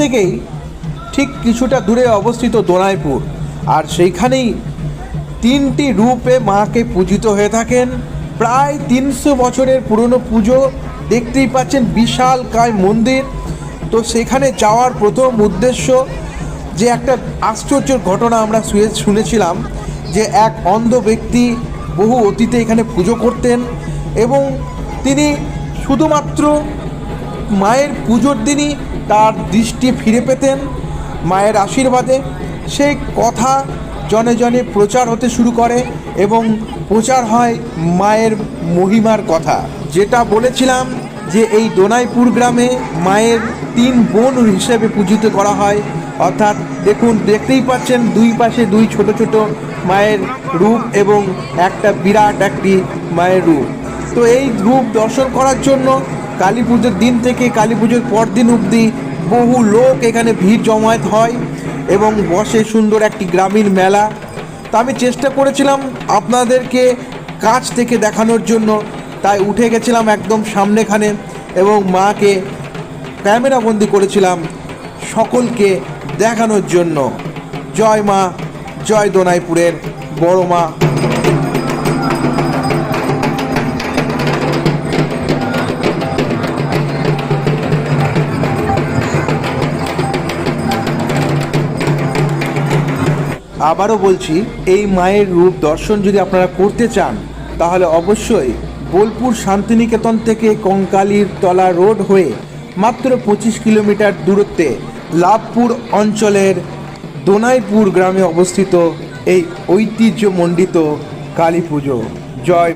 থেকেই ঠিক কিছুটা দূরে অবস্থিত দোনাইপুর আর সেইখানেই তিনটি রূপে মাকে পূজিত হয়ে থাকেন। প্রায় তিনশো বছরের পুরনো পুজো, দেখতেই পাচ্ছেন বিশাল কায় মন্দির। তো সেখানে যাওয়ার প্রথম উদ্দেশ্য যে একটা আশ্চর্যের ঘটনা আমরা শুনেছিলাম, যে এক অন্ধ ব্যক্তি বহু অতীতে এখানে পুজো করতেন এবং তিনি শুধুমাত্র মায়ের পুজোর দিনই তার দৃষ্টি ফিরে পেতেন মায়ের আশীর্বাদে। সেই কথা জনে জনে প্রচার হতে শুরু করে এবং প্রচার হয় মায়ের মহিমার কথা। যেটা বলেছিলাম যে এই দোনাইপুর গ্রামে মায়ের তিন বোন হিসেবে পূজিত করা হয়। অর্থাৎ দেখুন, দেখতেই পাচ্ছেন দুই পাশে দুই ছোট ছোট মায়ের রূপ এবং একটা বিরাট একটি মায়ের রূপ। তো এই রূপ দর্শন করার জন্য কালী পুজোর দিন থেকে কালী পুজোর পর দিন অবধি বহু লোক এখানে ভিড় জমায়েত হয় এবং বসে সুন্দর একটি গ্রামীণ মেলা। তা আমি চেষ্টা করেছিলাম আপনাদেরকে কাছ থেকে দেখানোর জন্য। তাই উঠে গেছিলাম একদম সামনেখানে এবং মাকে ক্যামেরাবন্দি করেছিলাম সকলকে দেখানোর জন্য। জয় মা, জয় দোনাইপুরের বড় মা। আবারও বলছি, এই মায়ের রূপ দর্শন যদি আপনারা করতে চান, তাহলে অবশ্যই বোলপুর শান্তিনিকেতন থেকে কঙ্কালির তলা রোড হয়ে মাত্র পঁচিশ কিলোমিটার দূরত্বে লাভপুর অঞ্চলের দোনাইপুর গ্রামে অবস্থিত এই ঐতিহ্যমণ্ডিত কালী পুজো। জয়